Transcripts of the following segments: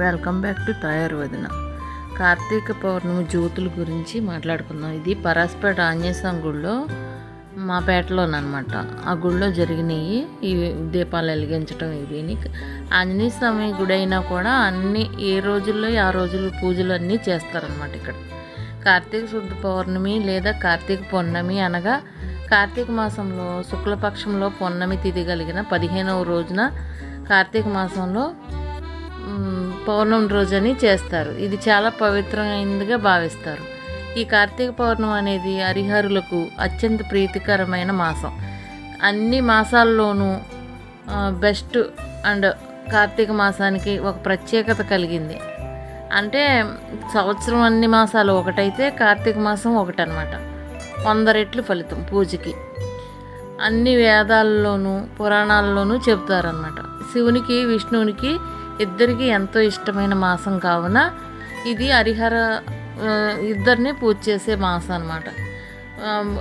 Welcome back to తయారు వదిన. కార్తీక పౌర్ణమి జ్యోతుల గురించి మాట్లాడుకుందాం. ఇది పరాస్పేట ఆంజనేయస్వామి గుడిలో మా పేటలోనమాట ఆ గుడిలో జరిగినాయి ఈ దీపాలు వెలిగించడం ఇవి ఆంజనేయ స్వామి గుడి అయినా కూడా అన్ని ఏ రోజుల్లో ఆ రోజులు పూజలు అన్నీ చేస్తారనమాట ఇక్కడ. కార్తీక శుద్ధ పౌర్ణమి లేదా కార్తీక పౌర్ణమి అనగా కార్తీక మాసంలో శుక్లపక్షంలో పౌర్ణమి తిథి కలిగిన పదిహేనవ రోజున కార్తీక మాసంలో పౌర్ణమి రోజని చేస్తారు. ఇది చాలా పవిత్రమైనదిగా భావిస్తారు. ఈ కార్తీక పౌర్ణమి అనేది హరిహరులకు అత్యంత ప్రీతికరమైన మాసం. అన్ని మాసాల్లోనూ బెస్ట్ అండ్ కార్తీక మాసానికి ఒక ప్రత్యేకత కలిగింది. అంటే సంవత్సరం అన్ని మాసాలు ఒకటైతే కార్తీక మాసం ఒకటనమాట వంద రెట్లు ఫలితం పూజకి. అన్ని వేదాల్లోనూ పురాణాల్లోనూ చెబుతారనమాట శివునికి విష్ణువునికి ఇద్దరికి ఎంతో ఇష్టమైన మాసం కావున ఇది హరిహర ఇద్దరిని పూజ చేసే మాసం అనమాట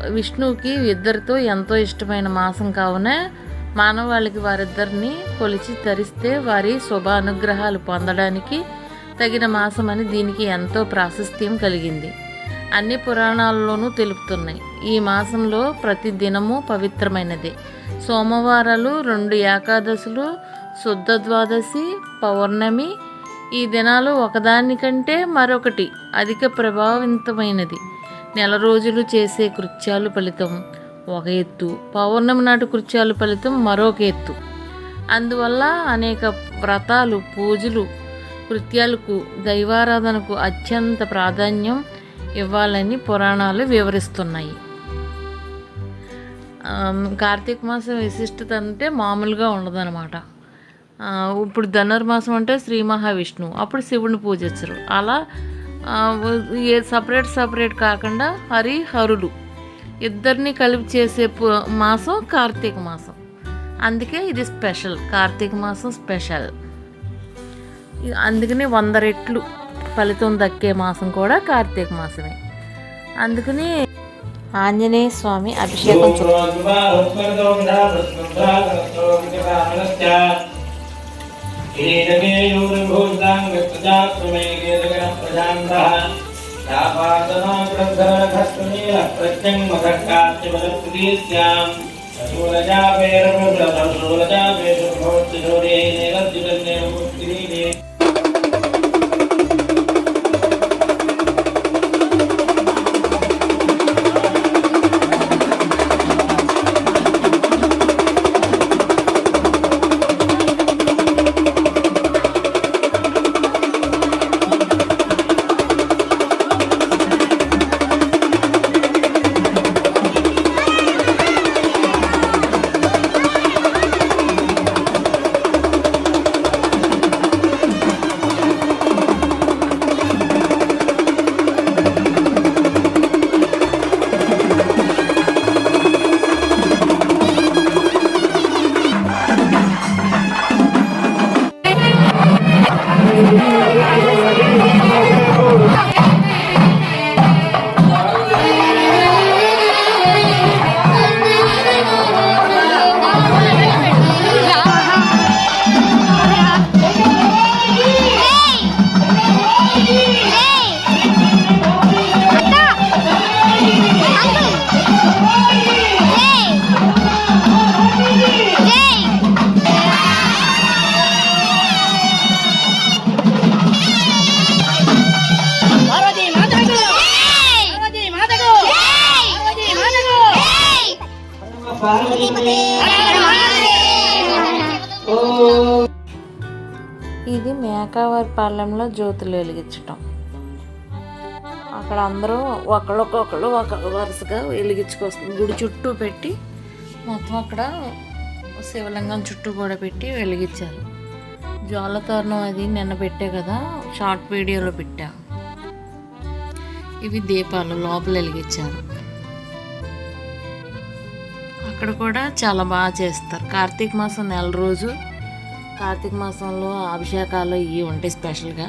విష్ణువుకి ఇద్దరితో ఎంతో ఇష్టమైన మాసం కావున మానవాళికి వారిద్దరిని కొలిచి ధరిస్తే వారి శుభ అనుగ్రహాలు పొందడానికి తగిన మాసం అని దీనికి ఎంతో ప్రాశస్త్యం కలిగింది. అన్ని పురాణాల్లోనూ తెలుపుతున్నాయి. ఈ మాసంలో ప్రతి దినము పవిత్రమైనదే. సోమవారాలు రెండు ఏకాదశులు శుద్ధ ద్వాదశి పౌర్ణమి ఈ దినాలు ఒకదానికంటే మరొకటి అధిక ప్రభావితమైనది నెల రోజులు చేసే కృత్యాలు ఫలితం ఒక ఎత్తు పౌర్ణమి నాటి కృత్యాలు ఫలితం మరొక ఎత్తు. అందువల్ల అనేక వ్రతాలు పూజలు కృత్యాలకు దైవారాధనకు అత్యంత ప్రాధాన్యం ఇవ్వాలని పురాణాలు వివరిస్తున్నాయి. కార్తీక మాసం విశిష్టత అంటే మామూలుగా ఉండదన్నమాట. ఇప్పుడు ధనుర్మాసం అంటే శ్రీ మహావిష్ణువు అప్పుడు శివుని పూజించరు అలా ఏ సపరేట్ సపరేట్ కాకుండా హరి హరులు ఇద్దరిని కలిపి చేసే మాసం కార్తీక మాసం అందుకే ఇది స్పెషల్ కార్తీక మాసం స్పెషల్ అందుకని వంద రెట్లు ఫలితం దక్కే మాసం కూడా కార్తీక మాసమే అందుకని ఆంజనేయ స్వామి అభిషేకం किरीटकेयूरभूताङ्गप्रजात्वमेकेतकरम् प्रजान्तः शापातनाग्रन्थरथस्वनीलः प्रज्ञङ्मघट्कात्यपदप्रतीस्याम् शूलजापेरप्रभृतं शूलजापेषु भवत्य शौर्यै नैरद्युतन्येव मुक्तिरीणे ఇది మేకావారిపాలెంలో జ్యోతులు వెలిగించటం. అక్కడ అందరూ ఒకళ్ళొకొకళ్ళు ఒక వరుసగా వెలిగించుకొస్తుంది గుడి చుట్టూ పెట్టి మొత్తం అక్కడ శివలింగం చుట్టూ కూడా పెట్టి వెలిగించారు. జ్వాలతోరణం అది నిన్న పెట్టే కదా షార్ట్ వీడియోలో పెట్టా. ఇవి దీపాలు లోపల వెలిగించారు. అక్కడ కూడా చాలా బాగా చేస్తారు. కార్తీక మాసం నెల రోజు కార్తీక మాసంలో అభిషేకాలు ఇవి ఉంటాయి స్పెషల్గా.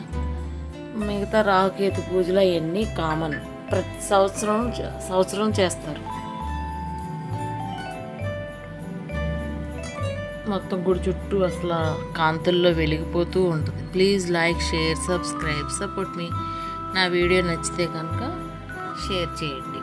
మిగతా రాహుకేతు పూజలు అవన్నీ కామన్. ప్రతి సంవత్సరం సంవత్సరం చేస్తారు. మొత్తం గుడి చుట్టూ అసలు కాంతుల్లో వెలిగిపోతూ ఉంటుంది. Please like share subscribe support మీ. నా వీడియో నచ్చితే కనుక షేర్ చేయండి.